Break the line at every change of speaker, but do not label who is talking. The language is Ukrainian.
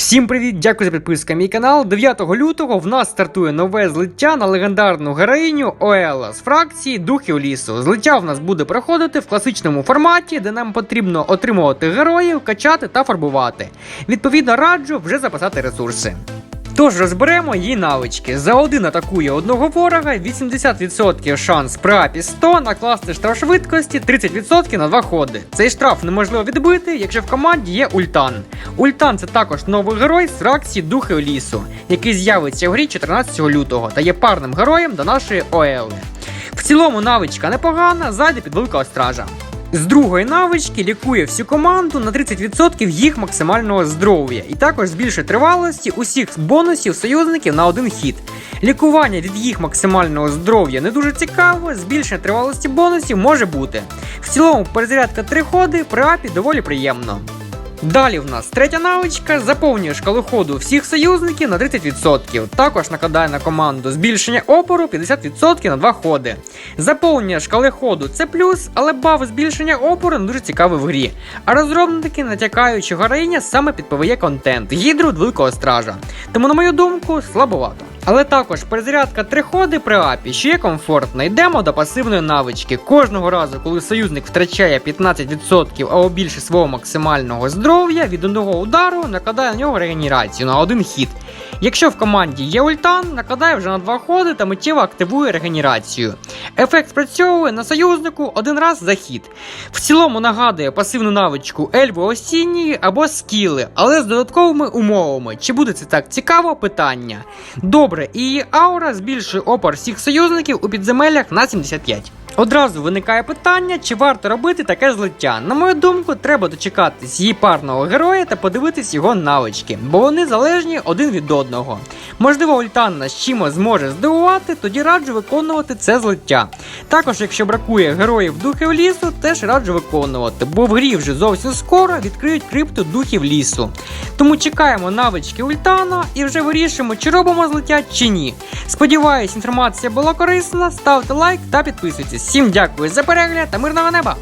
Всім привіт! Дякую за підписку на мій канал. 9 лютого в нас стартує нове злиття на легендарну героїню Оела з фракції Духів лісу. Злиття в нас буде проходити в класичному форматі, де нам потрібно отримувати героїв, качати та фарбувати. Відповідно, раджу вже записати ресурси. Тож розберемо її навички. За один атакує одного ворога, 80% шанс при апі 100 накласти штраф швидкості 30% на два ходи. Цей штраф неможливо відбити, якщо в команді є ультан. Ультан це також новий герой з фракції Духи лісу, який з'явиться в грі 14 лютого та є парним героєм до нашої Оели. В цілому навичка непогана, зайде під великого стража. З другої навички лікує всю команду на 30% їх максимального здоров'я і також збільшує тривалості усіх бонусів союзників на один хід. Лікування від їх максимального здоров'я не дуже цікаво, збільшення тривалості бонусів може бути. В цілому перезарядка 3 ходи при апі доволі приємно. Далі в нас третя навичка заповнює шкалу ходу всіх союзників на 30%. Також накладає на команду збільшення опору 50% на 2 ходи. Заповнення шкали ходу це плюс, але баф збільшення опору не дуже цікавий в грі. А розробники натякають, що героїня саме під PvE контент гідру великого стража. Тому, на мою думку, слабовато. Але також перезарядка три ходи при апі, що є комфортно. Йдемо до пасивної навички. Кожного разу, коли союзник втрачає 15% або більше свого максимального здоров'я, від одного удару накладає на нього регенерацію на один хід. Якщо в команді є ультан, накладає вже на два ходи та миттєво активує регенерацію. Ефект спрацьовує на союзнику один раз за хід. В цілому нагадує пасивну навичку Ельви осінньої або скіли, але з додатковими умовами. Чи буде це так цікаво? Питання. Добре, і її аура збільшує опор всіх союзників у підземеллях на 75. Одразу виникає питання, чи варто робити таке злиття. На мою думку, треба дочекатись її парного героя та подивитись його навички, бо вони залежні один від одного. Можливо, Ультан нас чимось зможе здивувати, тоді раджу виконувати це злиття. Також, якщо бракує героїв духів лісу, теж раджу виконувати, бо в грі вже зовсім скоро відкриють крипту духів лісу. Тому чекаємо навички Ультана і вже вирішимо, чи робимо злиття чи ні. Сподіваюсь, інформація була корисна. Ставте лайк та підписуйтесь. Всім дякую за перегляд та мирного неба!